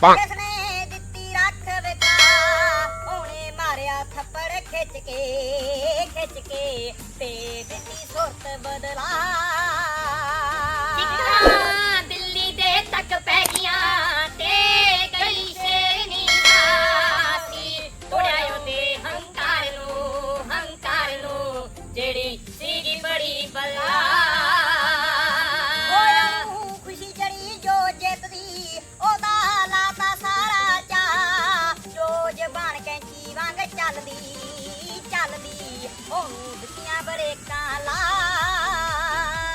ਕਿਸਨੇ ਦਿੱਤੀ ਰੱਖ ਵਿਕਾ ਉਹਨੇ ਮਾਰਿਆ ਥੱਪੜ ਖਿੱਚ ਕੇ ਖਿੱਚ ਕੇ ਤੇ ਦਿੱਤੀ ਸੁਰਤ ਬਦਲਾ। ਟਿੱਕਾਂ ਦਿੱਲੀ ਦੇ ਤੱਕ ਪੈ ਗਈਆਂ ਤੇ ਗਈ ਸ਼ੇਰਨੀ ਹੰਕਾਰ ਨੂੰ ਹੰਕਾਰ ਨੂੰ ਜਿਹੜੀ ਸੀਗੀ ਬੜੀ ਬਲਾ। ਬਰੇਕਾਂ ਲਾ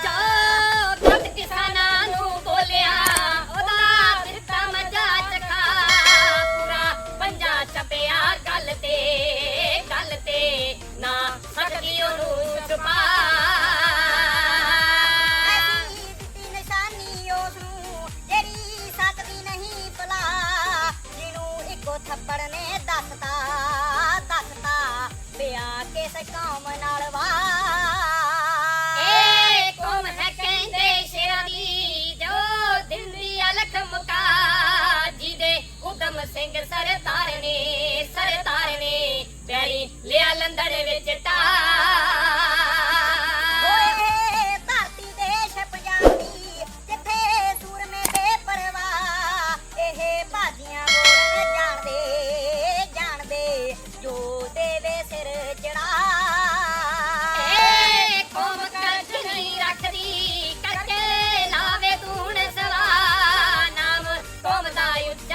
ਜੋ ਦੁੱਧ ਕਿਸਾਨਾਂ ਨੂੰ ਬੋਲਿਆ ਉਹਦਾ ਦਿੱਤਾ ਮਜਾ ਚਖਾ ਪੂਰਾ ਪੰਜਾ ਛਪਿਆ ਗੱਲ ਤੇ ਗੱਲ ਤੇ ਨਾ ਸਕਦੀ ਉਹਨੂੰ ਛੁਪਾ ਥੱਪੜ ਚੰਦਰ ਵਿੱਚ ਟਾ ਓਏ ਧਰਤੀ ਦੇਸ਼ ਪੰਜਾਬੀ ਜਿੱਥੇ ਸੂਰਮੇ ਬੇਪਰਵਾਹ ਇਹ ਬਾਜੀਆਂ ਬੋਲ ਜਾਣਦੇ ਜਾਣਦੇ ਜੋ ਦੇਵੇ ਸਿਰ ਚੜਾ। ਏ ਕੋਮ ਕੱਟ ਨਹੀਂ ਰੱਖਦੀ ਕੱਟੇ ਲਾਵੇ ਤੂਣ ਸਵਾ। ਨਾਮ ਕੋਮ ਦਾ ਉੱਚਾ